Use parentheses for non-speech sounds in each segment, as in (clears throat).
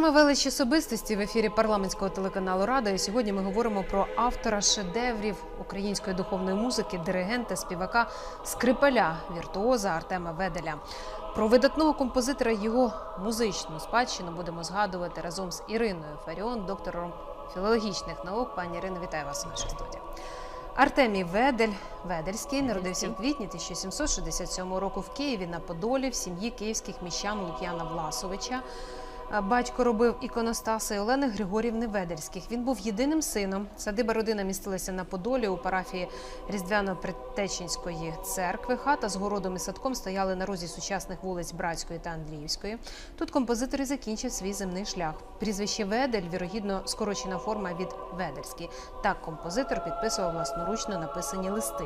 Ми велич особистості в ефірі парламентського телеканалу Рада. І сьогодні ми говоримо про автора шедеврів української духовної музики, диригента, співака, скрипаля, віртуоза Артема Веделя. Про видатного композитора його музичну спадщину будемо згадувати разом з Іриною Фаріон, доктором філологічних наук. Пані Ірино, вітаю вас у нашій студії. Артемій Ведель Ведельський народився в квітні 1767 року в Києві на Подолі в сім'ї київських міщан Лук'яна Власовича. Батько робив іконостаси Олени Григорівни Ведельських. Він був єдиним сином. Садиба родина містилася на Подолі у парафії Різдвяно-Притеченської церкви. Хата з городом і садком стояли на розі сучасних вулиць Братської та Андріївської. Тут композитор і закінчив свій земний шлях. Прізвище Ведель, вірогідно, скорочена форма від Ведельський. Так композитор підписував власноручно написані листи.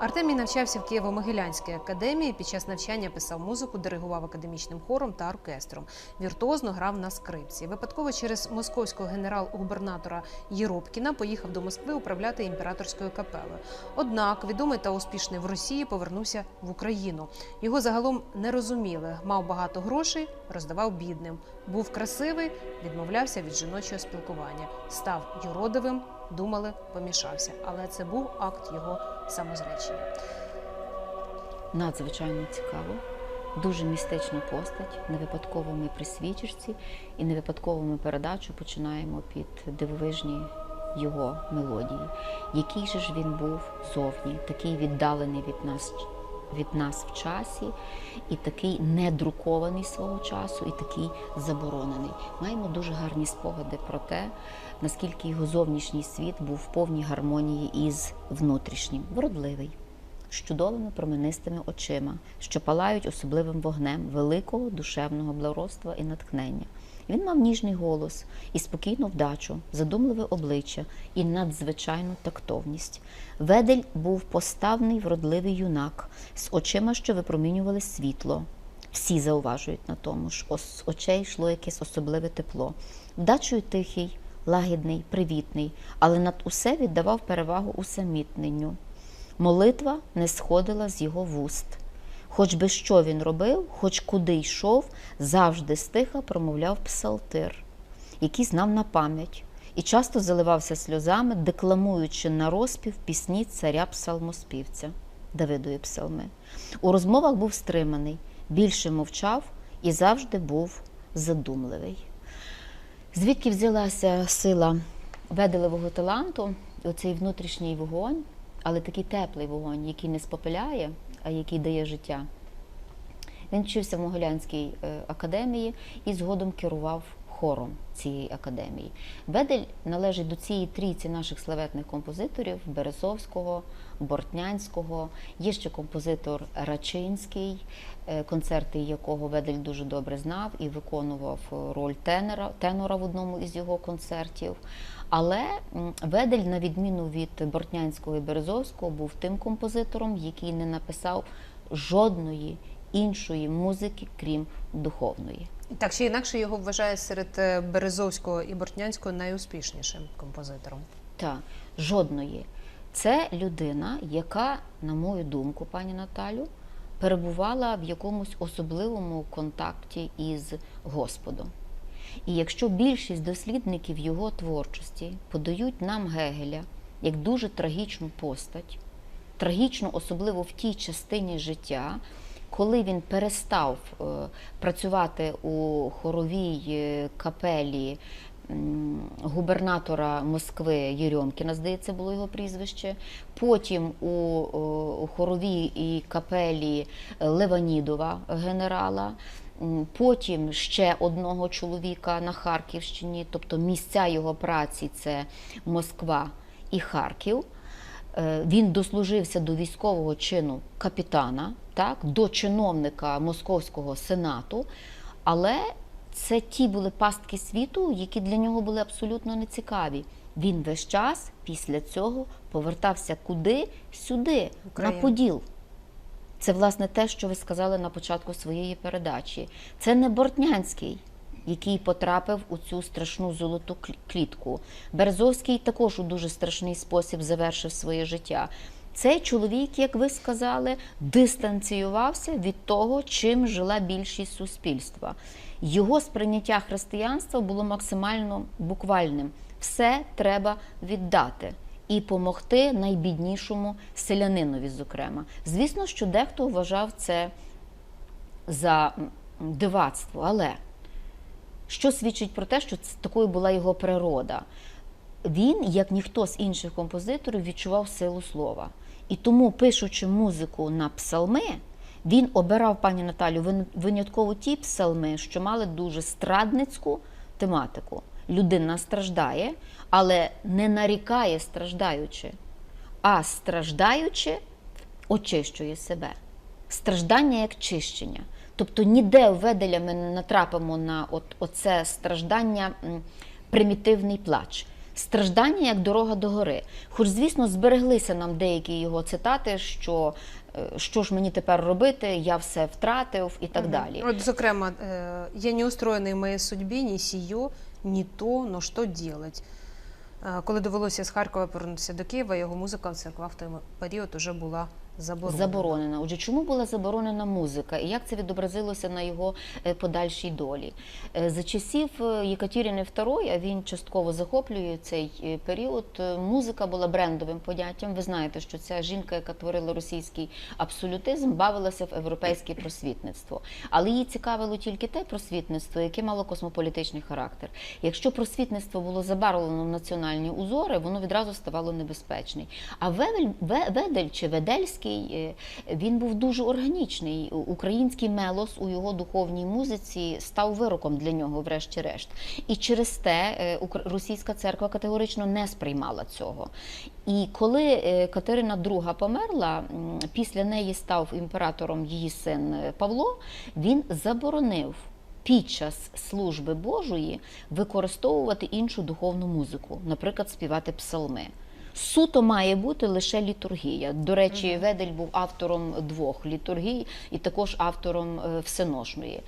Артемій навчався в Києво-Могилянській академії. Під час навчання писав музику, диригував академічним хором та оркестром. Віртуозно грав на скрипці. Випадково через московського генерал-губернатора Єропкіна поїхав до Москви управляти імператорською капелою. Однак відомий та успішний в Росії повернувся в Україну. Його загалом не розуміли. Мав багато грошей, роздавав бідним. Був красивий, відмовлявся від жіночого спілкування. Став юродивим, думали, помішався. Але це був акт його самозречення. надзвичайно цікаво, дуже містична постать. Не випадково ми при свічечці і не випадково передачу починаємо під дивовижні його мелодії. Який же ж він був зовні, такий віддалений від нас. Від нас в часі, і такий недрукований свого часу, і такий заборонений. Маємо дуже гарні спогади про те, наскільки його зовнішній світ був в повній гармонії із внутрішнім, вродливий чудовими променистими очима, що палають особливим вогнем великого душевного благородства і натхнення. Він мав ніжний голос і спокійну вдачу, задумливе обличчя і надзвичайну тактовність. Ведель був поставний вродливий юнак з очима, що випромінювали світло. Всі зауважують на тому, що з очей йшло якесь особливе тепло. Вдачою тихий, лагідний, привітний, але над усе віддавав перевагу усамітненню. Молитва не сходила з його вуст. Хоч би що він робив, хоч куди йшов, завжди стиха промовляв псалтир, який знав на пам'ять, і часто заливався сльозами, декламуючи на розпів пісні царя псалмоспівця Давидові псалми. У розмовах був стриманий, більше мовчав і завжди був задумливий. Звідки взялася сила веделевого таланту, оцей внутрішній вогонь, але такий теплий вогонь, який не спопиляє, а який дає життя. Він вчився в Могилянській е, академії і згодом керував хором цієї академії. Ведель належить до цієї трійці наших славетних композиторів Березовського, Бортнянського. Є ще композитор Рачинський, е, концерти якого Ведель дуже добре знав і виконував роль тенора, тенора в одному із його концертів. Але Ведель, на відміну від Бортнянського і Березовського, був тим композитором, який не написав жодної іншої музики, крім духовної. Так чи інакше його вважає серед е, Березовського і Бортнянського найуспішнішим композитором. Та жодної. Це людина, яка, на мою думку, пані Наталю, перебувала в якомусь особливому контакті із Господом. І якщо більшість дослідників його творчості подають нам Гегеля як дуже трагічну постать, трагічну, особливо в тій частині життя, коли він перестав е, працювати у хоровій е, капелі губернатора Москви Єрьомкіна, здається, було його прізвище. Потім у, хоровій і капелі Леванідова генерала. Потім ще одного чоловіка на Харківщині, тобто місця його праці це Москва і Харків. Е, Він дослужився до військового чину капітана, так, до чиновника Московського сенату, але це ті були пастки світу, які для нього були абсолютно нецікаві. Він весь час після цього повертався куди? Сюди, Україну. на Поділ. Це власне те, що ви сказали на початку своєї передачі. Це не Бортнянський, який потрапив у цю страшну золоту клі- клітку. Березовський також у дуже страшний спосіб завершив своє життя. Цей чоловік, як ви сказали, дистанціювався від того, чим жила більшість суспільства. Його сприйняття християнства було максимально буквальним. Все треба віддати і помогти найбіднішому селянинові, зокрема. Звісно, що дехто вважав це за дивацтво, але що свідчить про те, що це такою була його природа. Він, як ніхто з інших композиторів, відчував силу слова. І тому, пишучи музику на псалми, він обирав пані Наталю винятково ті псалми, що мали дуже страдницьку тематику. Людина страждає, але не нарікає страждаючи, а страждаючи очищує себе. Страждання як чищення. Тобто ніде у Веделя ми не натрапимо на от, оце страждання, примітивний плач. Страждання як дорога до гори. Хоч, звісно, збереглися нам деякі його цитати, що е, що ж мені тепер робити, я все втратив і так далі. От, зокрема, е, я не устроєний в моїй судьбі, ні сію, ні то, но що делать. Е, Коли довелося з Харкова повернутися до Києва, його музика в церквах в той період вже була заборонена. Заборонена. Отже, чому була заборонена музика і як це відобразилося на його е, подальшій долі? Е, За часів е, Єкатерини II, а він частково захоплює цей період. Музика була брендовим поняттям. Ви знаєте, що ця жінка, яка творила російський абсолютизм, бавилася в європейське просвітництво. Але її цікавило тільки те просвітництво, яке мало космополітичний характер. Якщо просвітництво було забарвлено в національні узори, воно відразу ставало небезпечний. А Вевель, Ведель чи Ведельський е, він був дуже органічний. Український мелос у його духовній музиці став вироком для нього, врешті-решт. І через те е, російська церква категорично не сприймала цього. І коли е, Катерина II померла, після неї став імператором її син Павло, він заборонив. Під час служби Божої використовувати іншу духовну музику, наприклад, співати псалми. Суто має бути лише літургія. До речі, Ведель був автором двох літургій і також автором е, всеношної.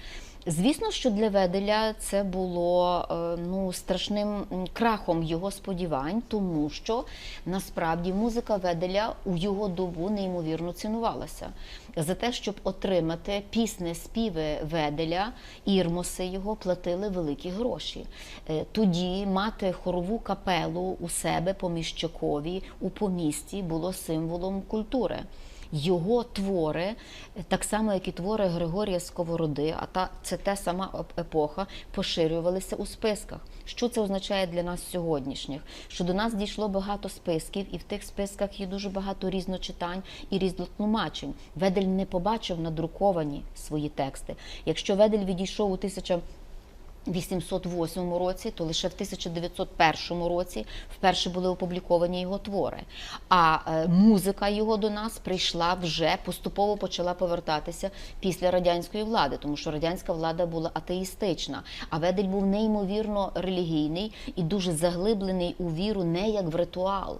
Звісно, що для Веделя це було е, ну, страшним крахом його сподівань, тому що насправді музика Веделя у його добу неймовірно цінувалася. За те, щоб отримати пісне співи Веделя, ірмоси його платили великі гроші. Е, Тоді мати хорову капелу у себе по Міщакові у помісті було символом культури. Його твори, так само як і твори Григорія Сковороди, а та це та сама епоха, поширювалися у списках. Що це означає для нас сьогоднішніх? Що до нас дійшло багато списків, і в тих списках є дуже багато різночитань і різнотлумачень. Ведель не побачив надруковані свої тексти. Якщо Ведель відійшов у 1000 808 році, то лише в 1901 році вперше були опубліковані його твори. А е, музика його до нас прийшла вже поступово почала повертатися після радянської влади, тому що радянська влада була атеїстична. А Ведель був неймовірно релігійний і дуже заглиблений у віру не як в ритуал.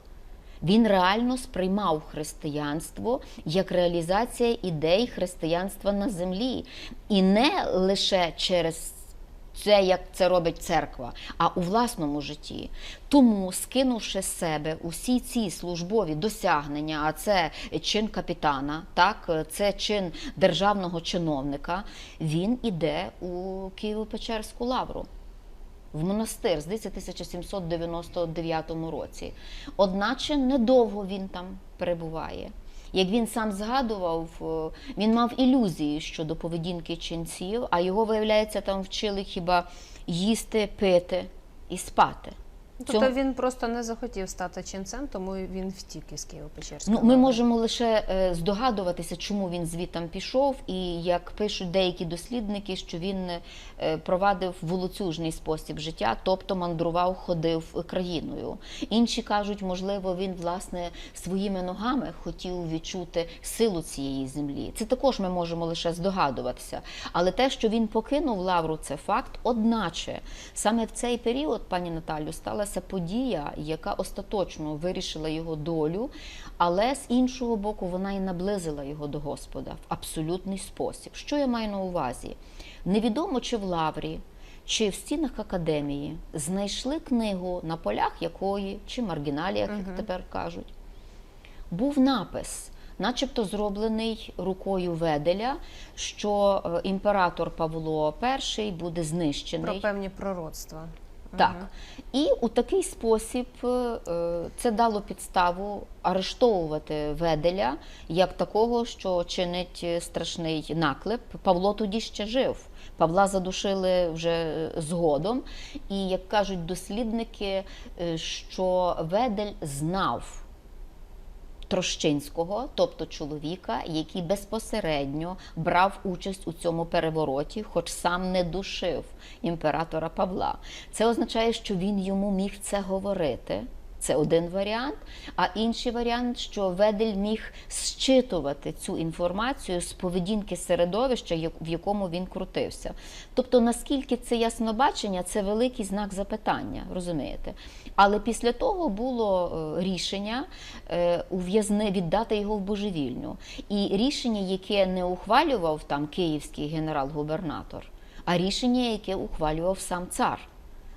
Він реально сприймав християнство як реалізація ідей християнства на землі, і не лише через це як це робить церква, а у власному житті. Тому, скинувши з себе усі ці службові досягнення, а це чин капітана, так це чин державного чиновника, він іде у Києво-Печерську лавру. В монастир, здається, 1799 році. Одначе недовго він там перебуває. Як він сам згадував, е, він мав ілюзії щодо поведінки ченців, а його, виявляється, там вчили хіба їсти, пити і спати. Тобто Цьому- він просто не захотів стати ченцем, тому він втік із Києво-Печерського. Ну, ми можемо лише е, здогадуватися, чому він звітам пішов, і як пишуть деякі дослідники, що він е, провадив волоцюжний спосіб життя, тобто мандрував, ходив країною. Інші кажуть, можливо, він власне своїми ногами хотів відчути силу цієї землі. Це також ми можемо лише здогадуватися. Але те, що він покинув лавру, це факт. Одначе саме в цей період, пані Наталю, сталася подія, яка остаточно вирішила його долю, але з іншого боку, вона і наблизила його до Господа в абсолютний спосіб. Що я маю на увазі? Невідомо чи в лаврі. Чи в стінах академії знайшли книгу, на полях якої, чи маргіналіях, як тепер кажуть, був напис, начебто зроблений рукою Веделя, що е, імператор Павло І буде знищений. Про певні пророцтва. Так. І у такий спосіб е, це дало підставу арештовувати Веделя як такого, що чинить страшний наклеп. Павло тоді ще жив. Павла задушили вже е, згодом. І як кажуть дослідники, е, що Ведель знав. Трощинського, тобто чоловіка, який безпосередньо брав участь у цьому перевороті, хоч сам не душив імператора Павла. Це означає, що він йому міг це говорити. Це один варіант. А інший варіант, що Ведель міг зчитувати цю інформацію з поведінки середовища, в якому він крутився. Тобто, наскільки це яснобачення, це великий знак запитання, розумієте? Але після того було е, рішення е, ув'язни віддати його в божевільню. І рішення, яке не ухвалював там київський генерал-губернатор, а рішення, яке ухвалював сам цар.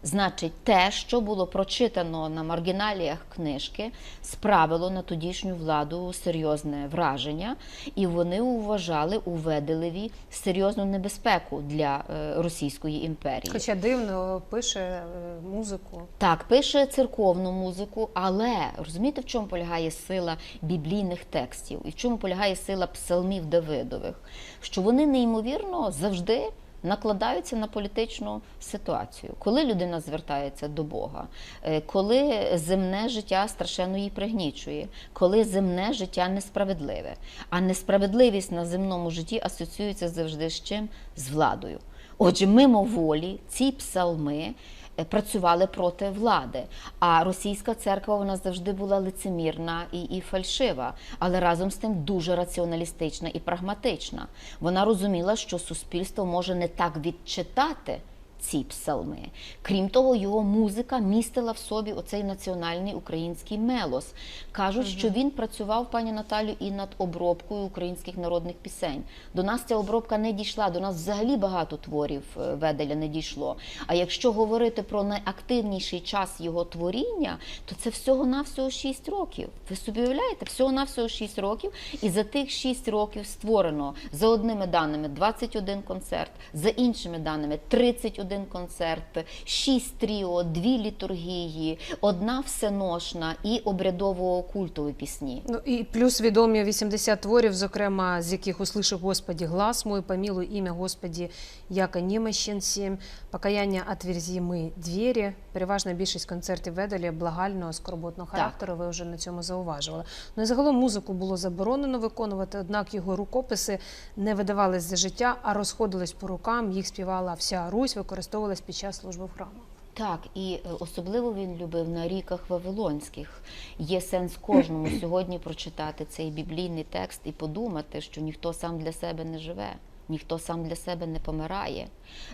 Значить, те, що було прочитано на маргіналіях книжки, справило на тодішню владу серйозне враження, і вони вважали у Веделеві серйозну небезпеку для е, Російської імперії. Хоча дивно пише е, музику. Так, пише церковну музику, але розумієте, в чому полягає сила біблійних текстів і в чому полягає сила псалмів Давидових? Що вони неймовірно завжди накладаються на політичну ситуацію, коли людина звертається до Бога, е, коли земне життя страшенно її пригнічує, коли земне життя несправедливе, а несправедливість на земному житті асоціюється завжди з чим? З владою. Отже, мимоволі ці псалми працювали проти влади. А російська церква вона завжди була лицемірна і, і фальшива, але разом з тим дуже раціоналістична і прагматична. Вона розуміла, що суспільство може не так відчитати. Ці псалми. Крім того, його музика містила в собі оцей національний український мелос. Кажуть, що він працював, пані Наталю, і над обробкою українських народних пісень. До нас ця обробка не дійшла. До нас взагалі багато творів е, Веделя не дійшло. А якщо говорити про найактивніший час його творіння, то це всього-навсього 6 років. Ви собі уявляєте, всього-навсього 6 років, і за тих 6 років створено за одними даними 21 концерт, за іншими даними 31 концерт, 6 тріо, 2 літургії, одна всеношна і обрядово-культові пісні. Ну і плюс відомі 80 творів, зокрема, з яких услышав Господі глас мой, помилуй ім'я Господі, яко немощен сім, покаяння отверзі ми двері. Переважна більшість концертів Веделя благального скорботного Так. характеру. Ви вже на цьому зауважували. Ну і загалом музику було заборонено виконувати, однак його рукописи не видавались за життя, а розходились по рукам. Їх співала вся Русь, використовувалась під час служби в храмах. Так, і е, особливо він любив на ріках Вавилонських. Є сенс кожному (clears throat) сьогодні прочитати цей біблійний текст і подумати, що ніхто сам для себе не живе, ніхто сам для себе не помирає.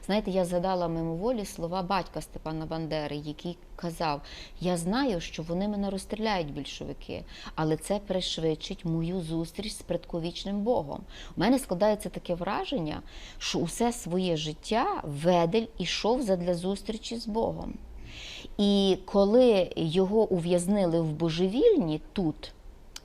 Знаєте, я згадала мимоволі слова батька Степана Бандери, який казав: Я знаю, що вони мене розстріляють більшовики, але це пришвидшить мою зустріч з предковічним Богом. У мене складається таке враження, що усе своє життя Ведель ішов задля зустрічі з Богом. І коли його ув'язнили в божевільні тут,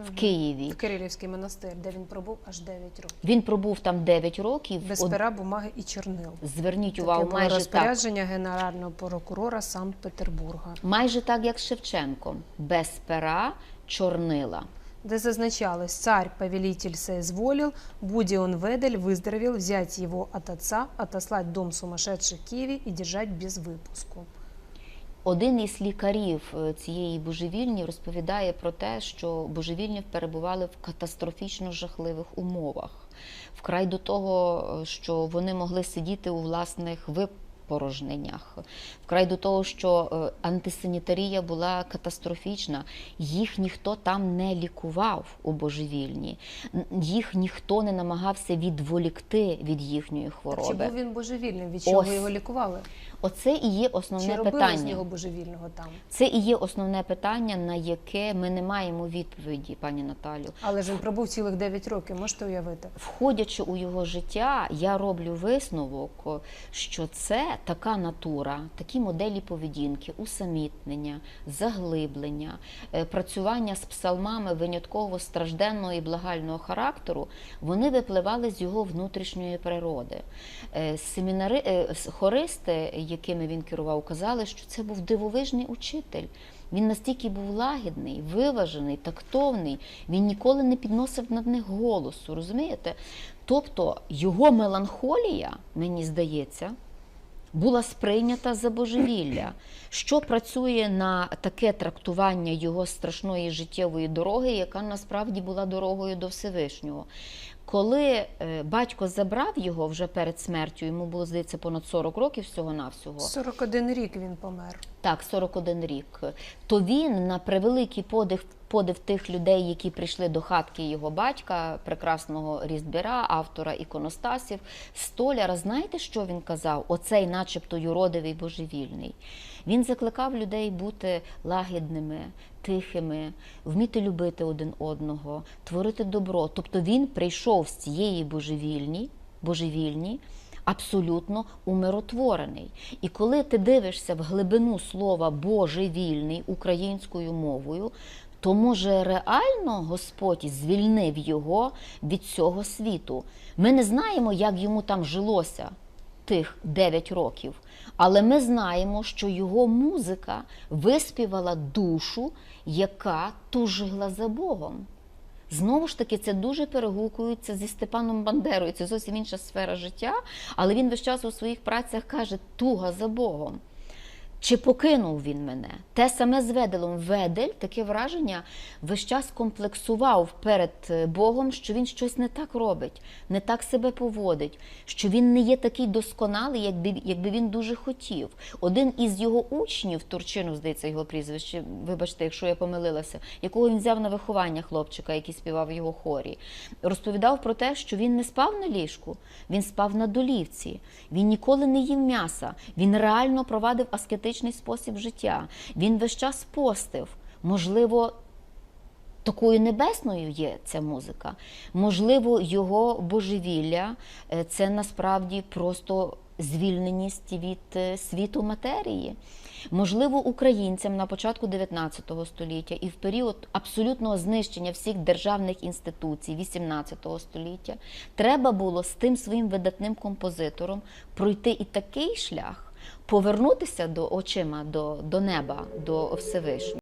в Києві, В Кирилівський монастир, де він пробув аж 9 років. він пробув там 9 років. Без пера, бумаги і чорнил. Зверніть Таке увагу, було майже так. розпорядження генерального прокурора Санкт-Петербурга, Майже так, як з Шевченком, без пера чорнила. де зазначалось, царь повелитель соизволил, буде он Ведель, выздоровел, взять его от отца, отослать в дом сумасшедших Киеве и держать без выпуску. Один із лікарів е, цієї божевільні розповідає про те, що божевільні перебували в катастрофічно жахливих умовах, вкрай до того, е, що вони могли сидіти у власних випорожненнях, вкрай до того, що е, антисанітарія була катастрофічна, їх ніхто там не лікував у божевільні, їх ніхто не намагався відволікти від їхньої Так, чи був він божевільним? Від чого Ось. його лікували? Оце і є Чи основне робили з питання. нього божевільного там? Це і є основне питання, на яке ми не маємо відповіді, пані Наталю. Але ж він пробув цілих 9 років, можете уявити? Входячи у його життя, я роблю висновок, що це така натура, такі моделі поведінки, усамітнення, заглиблення, е, працювання з псалмами винятково стражденного і благального характеру, вони випливали з його внутрішньої природи. Е, Семінари, е, хористи, якими він керував, казали, що це був дивовижний учитель. Він настільки був лагідний, виважений, тактовний, він ніколи не підносив над них голосу, розумієте? Тобто його меланхолія, мені здається, була сприйнята за божевілля, що працює на таке трактування його страшної життєвої дороги, яка насправді була дорогою до Всевишнього. Коли е, батько забрав його вже перед смертю, йому було здається понад 40 років всього-навсього. 41 рік він помер. Так, 41 рік. То він на превеликий подив, подив тих людей, які прийшли до хатки його батька, прекрасного різдбіра, автора іконостасів, столяра. Знаєте, що він казав? Оцей, начебто, юродивий божевільний. Він закликав людей бути лагідними, тихими, вміти любити один одного, творити добро. Тобто він прийшов з цієї божевільні, божевільні абсолютно умиротворений. І коли ти дивишся в глибину слова божевільний українською мовою, то може реально Господь звільнив його від цього світу. Ми не знаємо, як йому там жилося тих 9 років, але ми знаємо, що його музика виспівала душу, яка тужила за Богом. Знову ж таки, це дуже перегукується зі Степаном Бандерою. Це зовсім інша сфера життя, але він весь час у своїх працях каже туга за Богом. Чи покинув він мене? Те саме з Веделом. Ведель, таке враження, весь час комплексував перед е, Богом, що він щось не так робить, не так себе поводить, що він не є такий досконалий, якби, якби він дуже хотів. Один із його учнів, Турчинов, здається, його прізвище, вибачте, якщо я помилилася, якого він взяв на виховання хлопчика, який співав в його хорі, розповідав про те, що він не спав на ліжку, він спав на долівці, він ніколи не їв м'яса, він реально провадив аскетичний спосіб життя. Він весь час постив. Можливо, такою небесною є ця музика. Можливо, його божевілля е, це насправді просто звільненість від е, світу матерії. Можливо, українцям на початку 19 століття і в період абсолютного знищення всіх державних інституцій 18 століття треба було з тим своїм видатним композитором пройти і такий шлях, повернутися до очима до, до неба, до Всевишнього.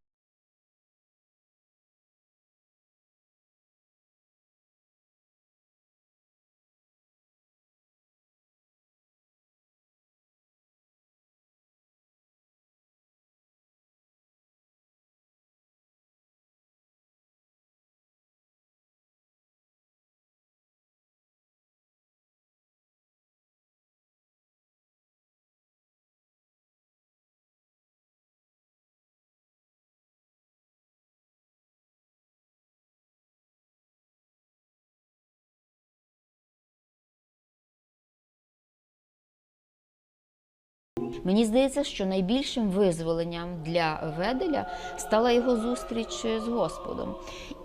Мені здається, що найбільшим визволенням для Веделя стала його зустріч з Господом.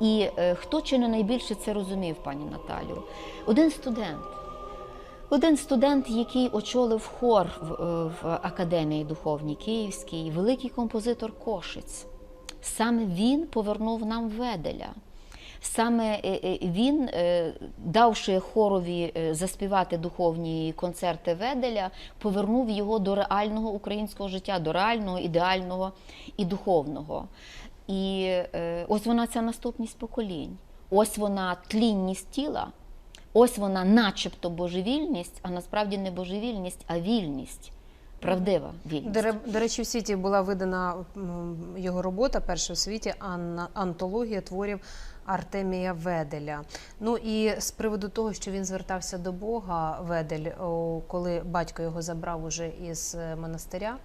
І е, хто чи не найбільше це розумів, пані Наталю? Один студент. Один студент, який очолив хор в, е, в Академії Духовній Київській, великий композитор Кошиць. Саме він повернув нам Веделя. Саме е, е, він, е, давши хорові заспівати духовні концерти Веделя, повернув його до реального українського життя, до реального, ідеального і духовного. І ось вона ця наступність поколінь. Ось вона тлінність тіла, ось вона, начебто, божевільність, а насправді не божевільність, а вільність. Правдива вільність. До, речі, в світі була видана його робота, перша в світі антологія творів Артемія Веделя. Ну і з приводу того, що він звертався до Бога, Ведель, коли батько його забрав уже із е, монастиря,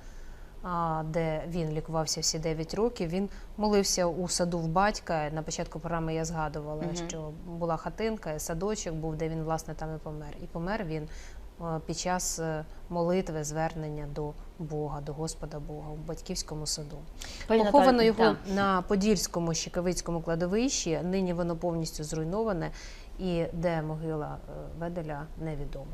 де він лікувався всі 9 років, він молився у саду в батька. На початку програми я згадувала, Мгм. що була хатинка, садочок був, де він власне там і помер. І помер він під час е, молитви, звернення до Бога, до Господа Бога у батьківському саду. Пані Поховано Наталі, його так. на Подільському Щекавицькому кладовищі. Нині воно повністю зруйноване, і де могила е, Веделя невідомо.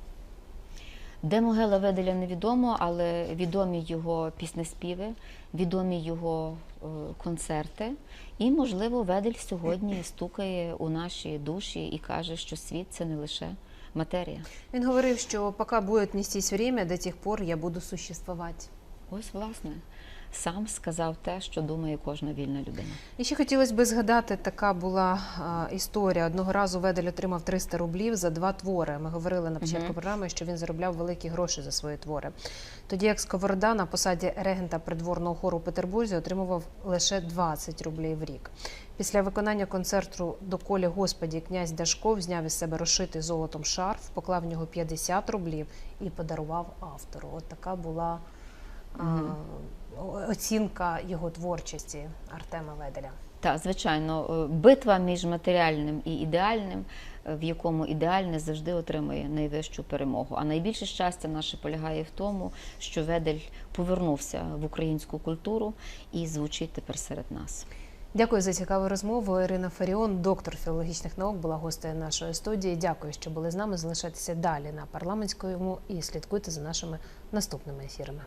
Де могила Веделя невідомо, але відомі його піснеспіви, відомі його е, концерти. І, можливо, Ведель сьогодні стукає у наші душі і каже, що світ це не лише матерія. Він говорив, що поки буде нестись время, до тих пор я буду существувати. Ось, власне, сам сказав те, що думає кожна вільна людина. І ще хотілося б згадати, така була а, історія. Одного разу Ведель отримав 300 рублів за два твори. Ми говорили на початку Мгм. програми, що він заробляв великі гроші за свої твори. Тоді як Сковорода на посаді регента придворного хору у Петербурзі отримував лише 20 рублів в рік. Після виконання концерту до колі Господі князь Дашков зняв із себе розшитий золотом шарф, поклав в нього 50 рублів і подарував автору. От така була а, оцінка його творчості Артема Веделя. Так, звичайно, е, битва між матеріальним і ідеальним, е, в якому ідеальне завжди отримує найвищу перемогу. А найбільше щастя наше полягає в тому, що Ведель повернувся в українську культуру і звучить тепер серед нас. Дякую за цікаву розмову. Ірина Фаріон, доктор філологічних наук, була гостею нашої студії. Дякую, що були з нами. Залишайтеся далі на парламентському і слідкуйте за нашими наступними ефірами.